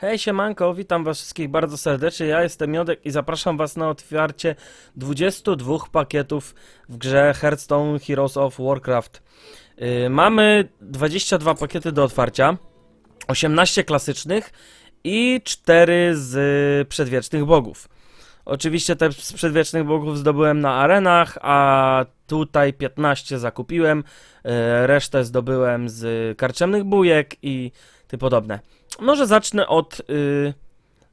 Hej siemanko, witam was wszystkich bardzo serdecznie, ja jestem Miodek i zapraszam was na otwarcie 22 pakietów w grze Hearthstone Heroes of Warcraft. Yy, mamy 22 pakiety do otwarcia, 18 klasycznych i 4 z przedwiecznych bogów. Oczywiście te z przedwiecznych bogów zdobyłem na arenach, a tutaj 15 zakupiłem, yy, resztę zdobyłem z karczemnych bujek i tym podobne. Może zacznę od. y,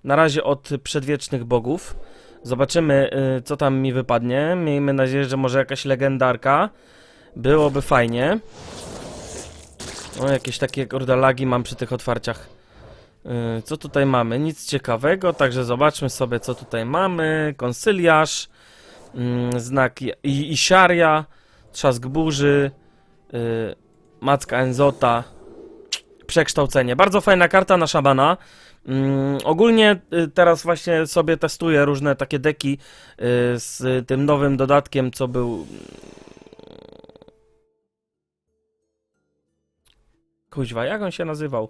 na razie od przedwiecznych bogów. Zobaczymy, y, co tam mi wypadnie. Miejmy nadzieję, że może jakaś legendarka. Byłoby fajnie. O, jakieś takie kurde lagi mam przy tych otwarciach. Y, co tutaj mamy? Nic ciekawego, także zobaczmy sobie, co tutaj mamy. Konsyliarz, mm, znak Isiaria, trzask burzy, y, macka Enzota, przekształcenie. Bardzo fajna karta na szamana. Mm, ogólnie y, teraz właśnie sobie testuję różne takie deki y, z tym nowym dodatkiem, co był. Kuźwa, jak on się nazywał?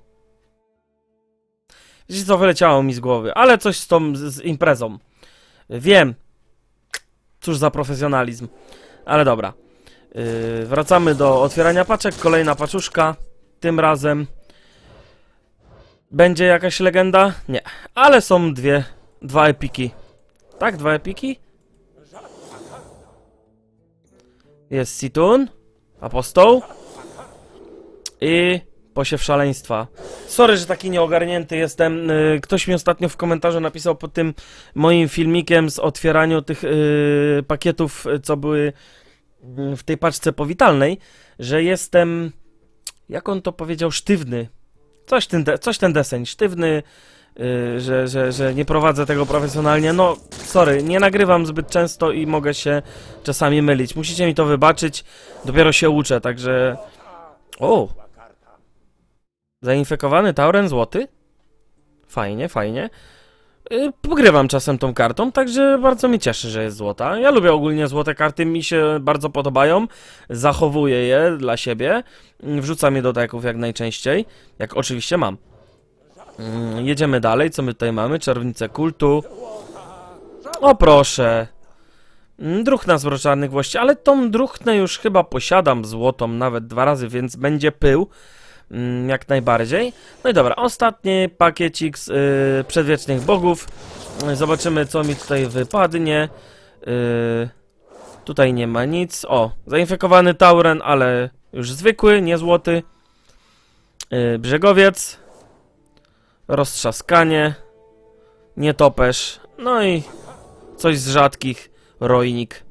Wiecie co, wyleciało mi z głowy, ale coś z tą, z imprezą. Wiem. Cóż za profesjonalizm. Ale dobra. Yy, wracamy do otwierania paczek. Kolejna paczuszka. Tym razem będzie jakaś legenda? Nie. Ale są dwie, dwa epiki. Tak, dwa epiki? Jest Situn, Apostoł i Posiew Szaleństwa. Sorry, że taki nieogarnięty jestem. Y, Ktoś mi ostatnio w komentarzu napisał pod tym moim filmikiem z otwieraniu tych y, pakietów, co były w tej paczce powitalnej, że jestem, jak on to powiedział, sztywny. Coś ten, coś ten deseń, sztywny, yy, że, że, że nie prowadzę tego profesjonalnie. No, sorry, nie nagrywam zbyt często i mogę się czasami mylić. Musicie mi to wybaczyć, dopiero się uczę, także... O! Zainfekowany tauren złoty? Fajnie, fajnie. Yy, Pogrywam czasem tą kartą, także bardzo mnie cieszy, że jest złota. Ja lubię ogólnie złote karty, mi się bardzo podobają. Zachowuję je dla siebie. Mm, Wrzucam je do deków jak najczęściej. Jak oczywiście mam. Mm, Jedziemy dalej. Co my tutaj mamy? Czarownicę kultu. O proszę. Mm, Druchna z mroczarnych włości, ale tą druchnę już chyba posiadam złotą nawet dwa razy, więc będzie pył. Mm, Jak najbardziej. No i dobra, ostatni pakiecik z y, przedwiecznych bogów. Zobaczymy, co mi tutaj wypadnie. Y, tutaj nie ma nic. O, zainfekowany tauren, ale już zwykły, nie złoty. Yy, brzegowiec. Roztrzaskanie. Nietoperz. No i coś z rzadkich. Rojnik.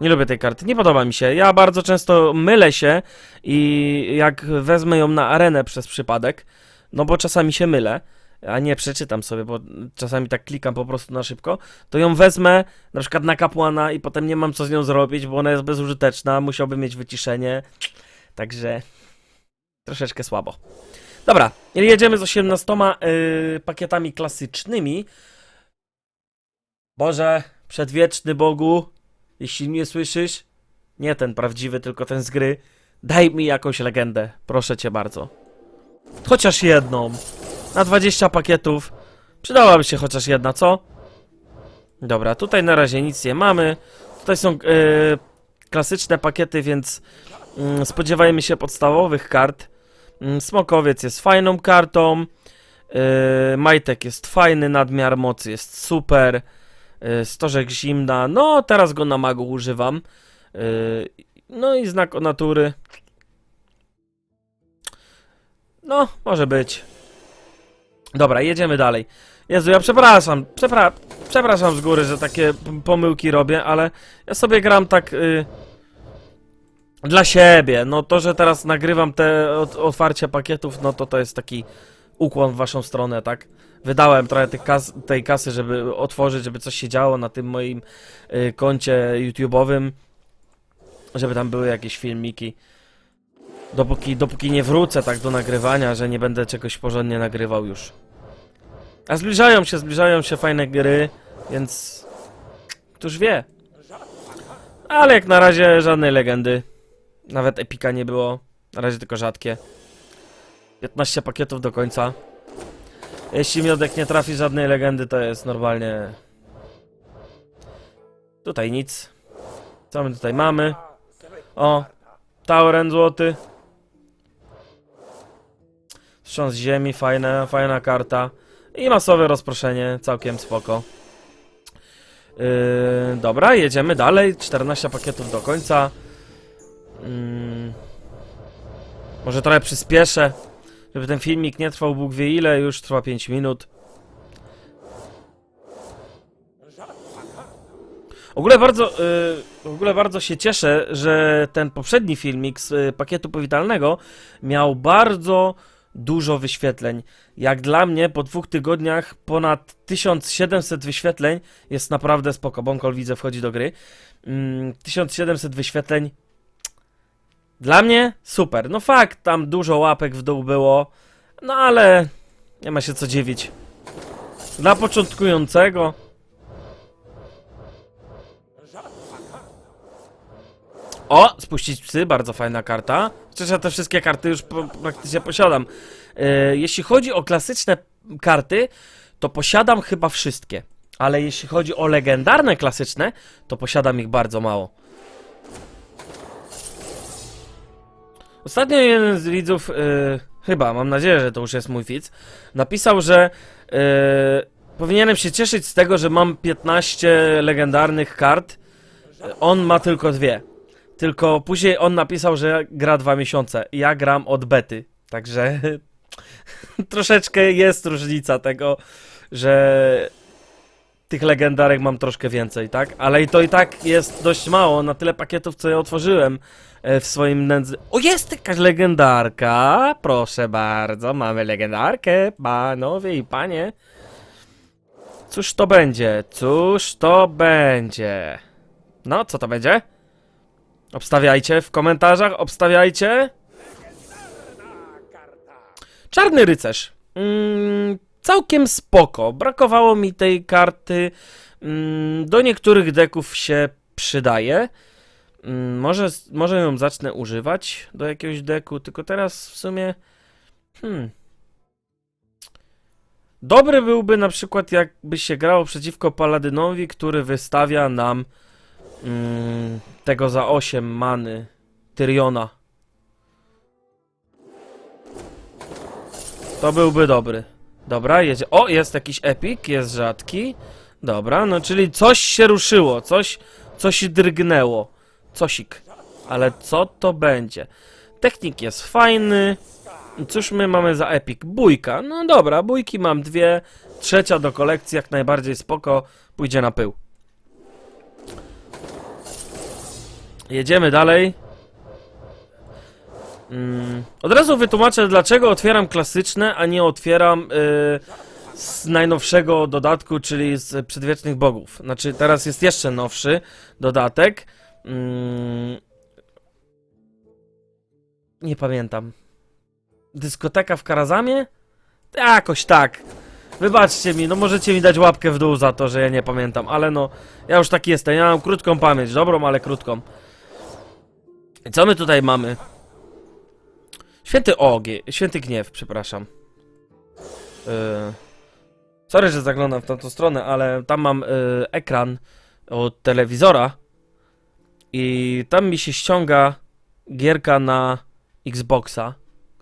Nie lubię tej karty, nie podoba mi się. Ja bardzo często mylę się i jak wezmę ją na arenę przez przypadek, no bo czasami się mylę, a nie przeczytam sobie, bo czasami tak klikam po prostu na szybko, to ją wezmę na przykład na kapłana i potem nie mam co z nią zrobić, bo ona jest bezużyteczna, musiałbym mieć wyciszenie. Także troszeczkę słabo. Dobra, jedziemy z 18 yy, pakietami klasycznymi. Boże, przedwieczny Bogu, jeśli mnie słyszysz, nie ten prawdziwy, tylko ten z gry, daj mi jakąś legendę, proszę cię bardzo. Chociaż jedną. Na 20 pakietów. Przydałaby się chociaż jedna, co? Dobra, tutaj na razie nic nie mamy. Tutaj są yy, klasyczne pakiety, więc mm, spodziewajmy się podstawowych kart. Mm, Smokowiec jest fajną kartą. Yy, Majtek jest fajny, nadmiar mocy jest super. Yy, Stożek zimna. No, teraz go na magu używam. Yy, no i znak o natury. No, może być. Dobra, jedziemy dalej. Jezu, ja przepraszam, przepra przepraszam z góry, że takie pomyłki robię, ale ja sobie gram tak y, dla siebie. No to, że teraz nagrywam te ot otwarcie pakietów, no to to jest taki ukłon w waszą stronę, tak? Wydałem trochę kas tej kasy, żeby otworzyć, żeby coś się działo na tym moim y, koncie YouTube'owym, żeby tam były jakieś filmiki. Dopóki, dopóki nie wrócę tak do nagrywania, że nie będę czegoś porządnie nagrywał już. A zbliżają się, zbliżają się fajne gry, więc któż wie. Ale jak na razie żadnej legendy. Nawet epika nie było. Na razie tylko rzadkie. 15 pakietów do końca. Jeśli miodek nie trafi żadnej legendy, to jest normalnie... Tutaj nic. Co my tutaj mamy? O, Tauren złoty. Wstrząs ziemi, fajna, fajna karta. I masowe rozproszenie, całkiem spoko. Yy, dobra, jedziemy dalej. 14 pakietów do końca. Mm. Może trochę przyspieszę, żeby ten filmik nie trwał Bóg wie ile, już trwa 5 minut. W ogóle bardzo, yy, w ogóle bardzo się cieszę, że ten poprzedni filmik z y, pakietu powitalnego miał bardzo dużo wyświetleń. Jak dla mnie po dwóch tygodniach ponad 1700 wyświetleń jest naprawdę spoko. Bonkol widzę wchodzi do gry. Mm, 1700 wyświetleń. Dla mnie super. No fakt, tam dużo łapek w dół było. No ale nie ma się co dziwić. Dla początkującego O, spuścić psy, bardzo fajna karta. Chociaż ja te wszystkie karty już po, praktycznie posiadam. E, jeśli chodzi o klasyczne karty, to posiadam chyba wszystkie. Ale jeśli chodzi o legendarne klasyczne, to posiadam ich bardzo mało. Ostatnio jeden z widzów, e, chyba, mam nadzieję, że to już jest mój widz, napisał, że e, powinienem się cieszyć z tego, że mam 15 legendarnych kart. On ma tylko dwie. Tylko później on napisał, że gra dwa miesiące. Ja gram od bety. Także troszeczkę jest różnica tego, że tych legendarek mam troszkę więcej, tak? Ale i to i tak jest dość mało na tyle pakietów, co ja otworzyłem e, w swoim nędzy. O, jest jakaś legendarka! Proszę bardzo, mamy legendarkę, panowie i panie. Cóż to będzie? Cóż to będzie? No, co to będzie? Obstawiajcie w komentarzach, obstawiajcie. Czarny rycerz. Mm, całkiem spoko. Brakowało mi tej karty. Mm, do niektórych deków się przydaje. Mm, może, może ją zacznę używać do jakiegoś deku, tylko teraz w sumie. Hmm. Dobry byłby na przykład, jakby się grało przeciwko paladynowi, który wystawia nam mm, tego za 8 many Tyriona. To byłby dobry. Dobra, jedzie. O, jest jakiś epik, jest rzadki. Dobra, no czyli coś się ruszyło, coś, coś drgnęło. Cosik. Ale co to będzie? Technik jest fajny. Cóż my mamy za epik? Bójka. No dobra, bójki mam dwie. Trzecia do kolekcji, jak najbardziej spoko. Pójdzie na pył. Jedziemy dalej. Mm, od razu wytłumaczę, dlaczego otwieram klasyczne, a nie otwieram y, z najnowszego dodatku, czyli z Przedwiecznych Bogów. Znaczy, teraz jest jeszcze nowszy dodatek. Mm, nie pamiętam. Dyskoteka w Karazamie? Jakoś tak. Wybaczcie mi, no możecie mi dać łapkę w dół za to, że ja nie pamiętam, ale no, ja już taki jestem, ja mam krótką pamięć, dobrą, ale krótką. I co my tutaj mamy? Święty Ogie, Święty Gniew, przepraszam. Yy, sorry, że zaglądam w tamtą stronę, ale tam mam yy, ekran od telewizora i tam mi się ściąga gierka na Xboxa,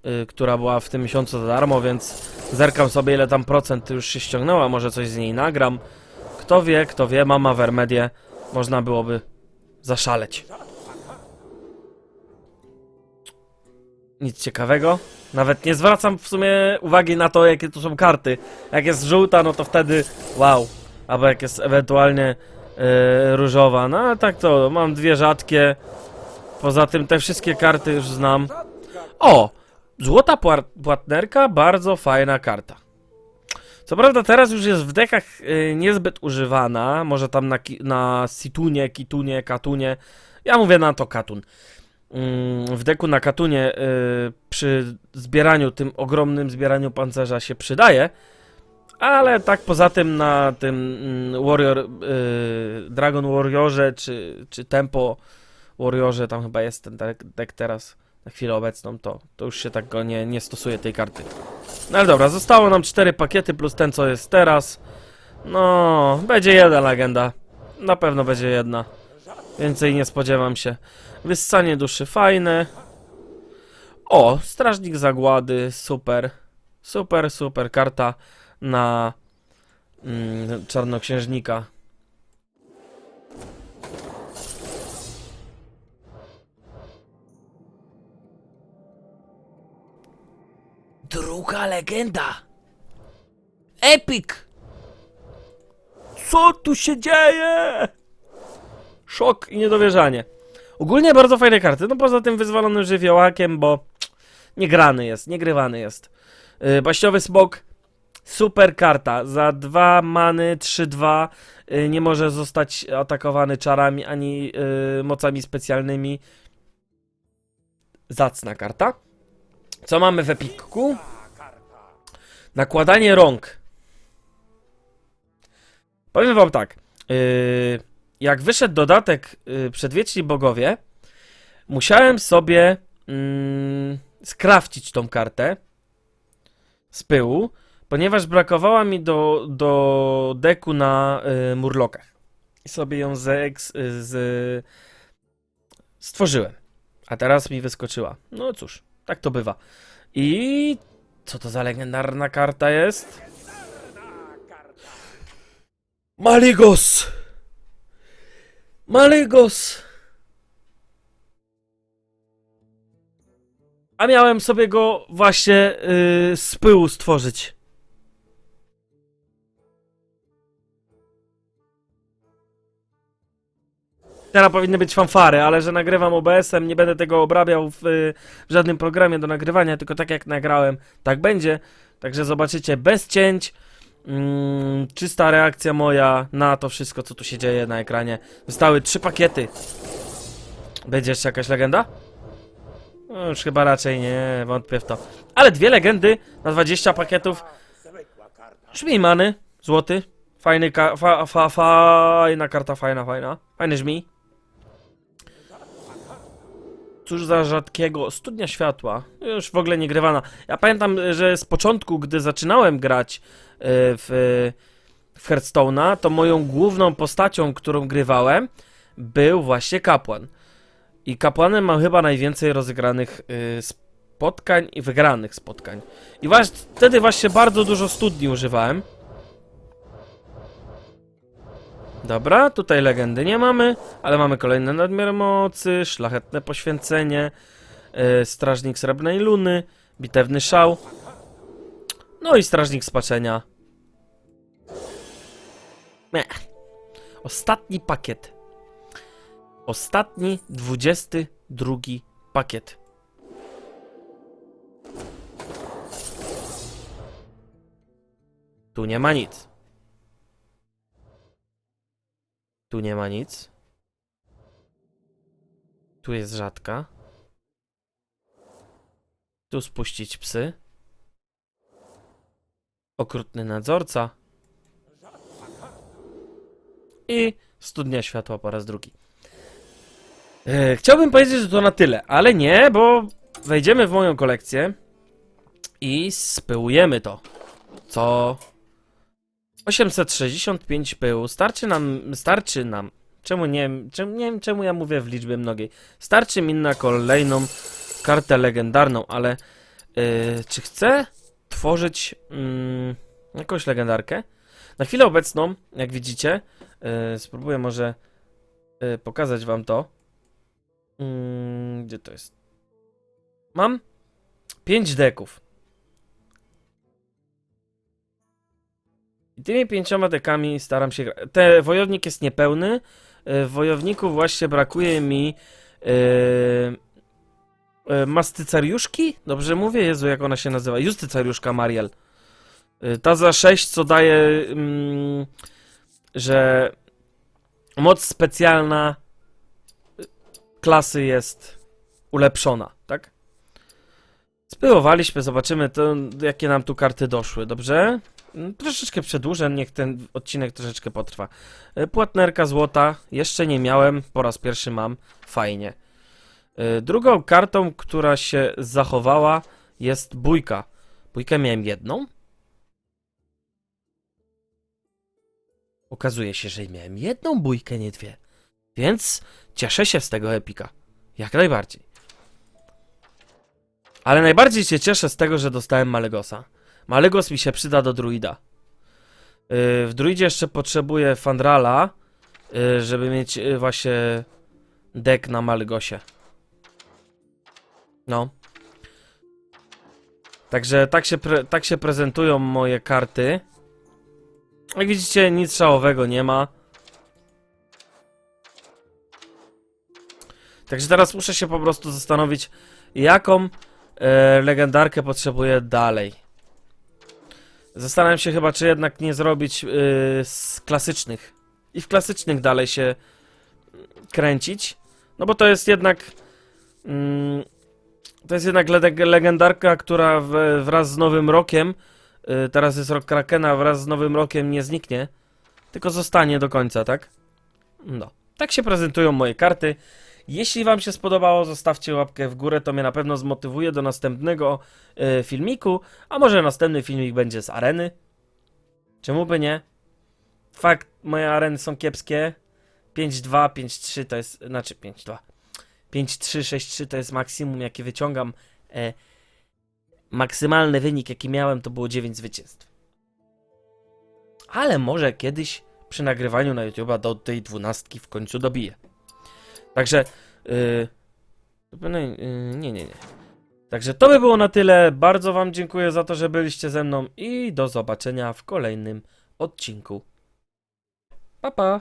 yy, która była w tym miesiącu za darmo, więc zerkam sobie ile tam procent już się ściągnęła, może coś z niej nagram. Kto wie, kto wie, mama Vermedie, można byłoby zaszaleć. Nic ciekawego. Nawet nie zwracam w sumie uwagi na to, jakie tu są karty. Jak jest żółta, no to wtedy wow. Albo jak jest ewentualnie yy, różowa. No ale tak to, mam dwie rzadkie. Poza tym te wszystkie karty już znam. O! Złota płatnerka, bardzo fajna karta. Co prawda teraz już jest w dekach yy, niezbyt używana. Może tam na, na Situnie, Kitunie, Katunie. Ja mówię na to Katun. Mm, w deku na katunie y, przy zbieraniu, tym ogromnym zbieraniu pancerza się przydaje, ale tak poza tym na tym mm, Warrior, y, Dragon Warriorze czy, czy Tempo Warriorze, tam chyba jest ten dek, teraz, na chwilę obecną, to, to już się tak go nie, nie stosuje tej karty. No ale dobra, zostało nam cztery pakiety plus ten, co jest teraz. No, będzie jedna legenda. Na pewno będzie jedna. Więcej nie spodziewam się. Wyssanie duszy fajne. O, strażnik zagłady, super. Super, super karta na mm, czarnoksiężnika. Druga legenda. Epic. Co tu się dzieje? Szok i niedowierzanie. Ogólnie bardzo fajne karty, no poza tym wyzwolonym żywiołakiem, bo niegrany jest, niegrywany jest. Yy, Baśniowy Smok, super karta. Za dwa many, 3-2 yy, nie może zostać atakowany czarami ani yy, mocami specjalnymi. Zacna karta. Co mamy w epikku? Nakładanie rąk. Powiem wam tak. Yy, jak wyszedł dodatek yy, Przedwieczni Bogowie, musiałem sobie mm, tą kartę z pyłu, ponieważ brakowała mi do, do deku na y, murlokach. I sobie ją z, z, stworzyłem. A teraz mi wyskoczyła. No cóż, tak to bywa. I co to za legendarna karta jest? Maligos! Maligos! A miałem sobie go właśnie yy, z pyłu stworzyć. Teraz powinny być fanfary, ale że nagrywam OBS-em, nie będę tego obrabiał w, y, w żadnym programie do nagrywania, tylko tak jak nagrałem, tak będzie. Także zobaczycie bez cięć. Mm, czysta reakcja moja na to wszystko, co tu się dzieje na ekranie. Zostały trzy pakiety. Będzie jeszcze jakaś legenda? No, już chyba raczej nie, wątpię w to. Ale dwie legendy na 20 pakietów. Żmij many, złoty. Fajny ka fa fa fajna karta, fajna, fajna. Fajny żmij. Cóż za rzadkiego. Studnia światła. Już w ogóle nie grywana. Ja pamiętam, że z początku, gdy zaczynałem grać y, w, w Hearthstone'a, to moją główną postacią, którą grywałem, był właśnie kapłan. I kapłanem mam chyba najwięcej rozegranych y, spotkań i wygranych spotkań. I właśnie wtedy właśnie bardzo dużo studni używałem. Dobra, tutaj legendy nie mamy, ale mamy kolejny nadmiar mocy, szlachetne poświęcenie, yy, strażnik srebrnej luny, bitewny szał, no i strażnik spaczenia. Meh. Ostatni pakiet. Ostatni, 22 pakiet. Tu nie ma nic. Tu nie ma nic. Tu jest rzadka. Tu spuścić psy. Okrutny nadzorca. I studnia światła po raz drugi. E, chciałbym powiedzieć, że to na tyle, ale nie, bo wejdziemy w moją kolekcję i spyłujemy to. Co 865 pyłu. Starczy nam, starczy nam. Czemu nie, czemu, nie wiem czemu ja mówię w liczbie mnogiej. Starczy mi na kolejną kartę legendarną, ale yy, czy chcę tworzyć mm, jakąś legendarkę? Na chwilę obecną, jak widzicie, yy, spróbuję może yy, pokazać wam to. Mm, gdzie to jest? Mam 5 deków. Tymi pięcioma dekami staram się. Te wojownik jest niepełny. E, W wojowniku właśnie brakuje mi yy, yy, mastycariuszki? Dobrze mówię? Jezu, jak ona się nazywa? Justycariuszka Mariel. Ta za 6, co daje, mm, że moc specjalna klasy jest ulepszona, tak? Spyłowaliśmy, zobaczymy, to, jakie nam tu karty doszły, dobrze? Mm, Troszeczkę przedłużę, niech ten odcinek troszeczkę potrwa. E, Płatnerka złota, jeszcze nie miałem, po raz pierwszy mam, fajnie. Y, Drugą kartą, która się zachowała, jest bójka. Bójkę miałem jedną. Okazuje się, że miałem jedną bójkę, nie dwie. Więc cieszę się z tego epika. Jak najbardziej. Ale najbardziej się cieszę z tego, że dostałem Malegosa. Malegos mi się przyda do druida. Yy, w druidzie jeszcze potrzebuję Fandrala, yy, żeby mieć yy, właśnie deck na Malegosie. No. Także tak się, tak się prezentują moje karty. Jak widzicie, nic szałowego nie ma. Także teraz muszę się po prostu zastanowić, jaką e, legendarkę potrzebuję dalej. Zastanawiam się chyba, czy jednak nie zrobić e, z klasycznych. I w klasycznych dalej się kręcić. No bo to jest jednak. Mm, to jest jednak le- legendarka, która w, wraz z nowym rokiem. y, teraz jest rok Krakena, wraz z nowym rokiem nie zniknie. Tylko zostanie do końca, tak? No. Tak się prezentują moje karty. Jeśli Wam się spodobało, zostawcie łapkę w górę, to mnie na pewno zmotywuje do następnego y, filmiku. A może następny filmik będzie z areny? Czemu by nie? Fakt, moje areny są kiepskie. 5-2, 5-3 to jest. Znaczy 5-2. 5-3, 6-3 to jest maksimum, jakie wyciągam. E, maksymalny wynik, jaki miałem, to było 9 zwycięstw. Ale może kiedyś przy nagrywaniu na YouTube'a do tej dwunastki w końcu dobiję. Także. Yy, no, yy, nie, nie, nie. Także to by było na tyle. Bardzo Wam dziękuję za to, że byliście ze mną i do zobaczenia w kolejnym odcinku. Pa, pa!